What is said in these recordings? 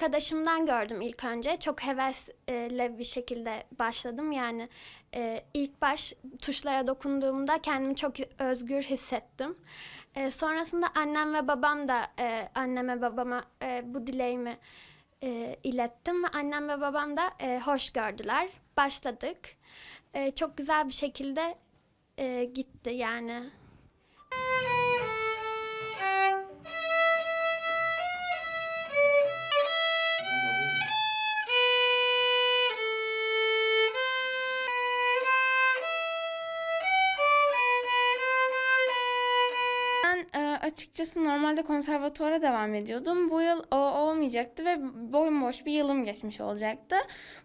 arkadaşımdan gördüm ilk önce. Çok hevesle bir şekilde başladım. Yani e, ilk baş tuşlara dokunduğumda kendimi çok özgür hissettim. E, sonrasında annem ve babam da e, anneme babama e, bu dileğimi e, ilettim ve annem ve babam da e, hoş gördüler. Başladık. E, çok güzel bir şekilde e, gitti yani. Açıkçası normalde konservatuvara devam ediyordum. Bu yıl o olmayacaktı ve boyunboş bir yılım geçmiş olacaktı.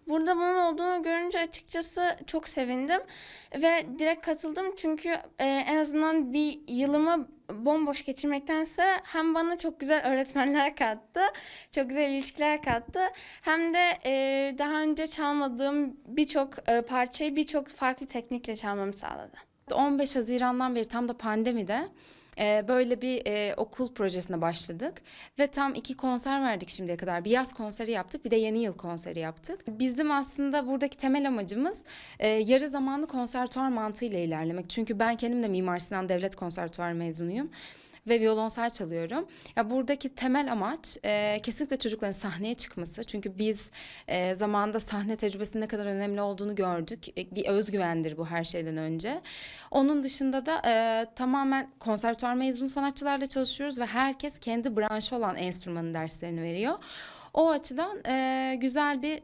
Burada bunun olduğunu görünce açıkçası çok sevindim ve direkt katıldım çünkü e, en azından bir yılımı bomboş geçirmektense hem bana çok güzel öğretmenler kattı, çok güzel ilişkiler kattı hem de e, daha önce çalmadığım birçok e, parçayı birçok farklı teknikle çalmamı sağladı. 15 Haziran'dan beri tam da pandemide e, böyle bir e, okul projesine başladık ve tam iki konser verdik şimdiye kadar. Bir yaz konseri yaptık, bir de yeni yıl konseri yaptık. Bizim aslında buradaki temel amacımız e, yarı zamanlı konservatuar mantığıyla ilerlemek. Çünkü ben kendim de Mimar Sinan Devlet Konservatuar mezunuyum ve violonsel çalıyorum. Ya buradaki temel amaç e, kesinlikle çocukların sahneye çıkması. Çünkü biz e, zamanında sahne tecrübesinin ne kadar önemli olduğunu gördük. E, bir özgüvendir bu her şeyden önce. Onun dışında da e, tamamen konservatuar mezun sanatçılarla çalışıyoruz ve herkes kendi branşı olan enstrümanın derslerini veriyor. O açıdan e, güzel bir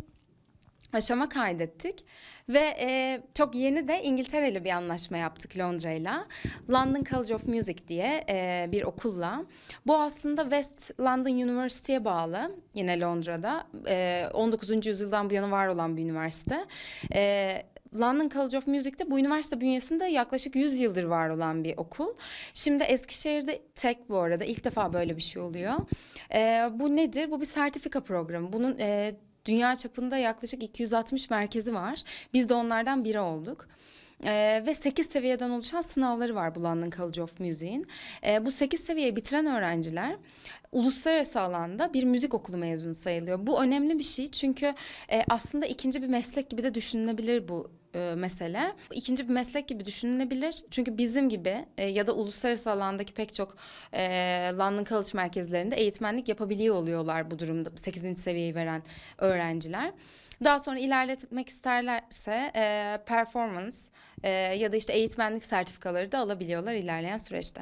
aşama kaydettik ve e, çok yeni de İngiltere ile bir anlaşma yaptık Londra'yla. London College of Music diye e, bir okulla. Bu aslında West London University'ye bağlı yine Londra'da. E, 19. yüzyıldan bu yana var olan bir üniversite. E, London College of Music'te bu üniversite bünyesinde yaklaşık 100 yıldır var olan bir okul. Şimdi Eskişehir'de tek bu arada ilk defa böyle bir şey oluyor. E, bu nedir? Bu bir sertifika programı. Bunun e, Dünya çapında yaklaşık 260 merkezi var. Biz de onlardan biri olduk. Ee, ve 8 seviyeden oluşan sınavları var bu London College of Music'in. Ee, bu 8 seviyeyi bitiren öğrenciler uluslararası alanda bir müzik okulu mezunu sayılıyor. Bu önemli bir şey çünkü e, aslında ikinci bir meslek gibi de düşünülebilir bu e, mesele. İkinci bir meslek gibi düşünülebilir. Çünkü bizim gibi e, ya da uluslararası alandaki pek çok e, London College merkezlerinde eğitmenlik yapabiliyor oluyorlar bu durumda 8. seviyeyi veren öğrenciler. Daha sonra ilerletmek isterlerse e, performance e, ya da işte eğitmenlik sertifikaları da alabiliyorlar ilerleyen süreçte.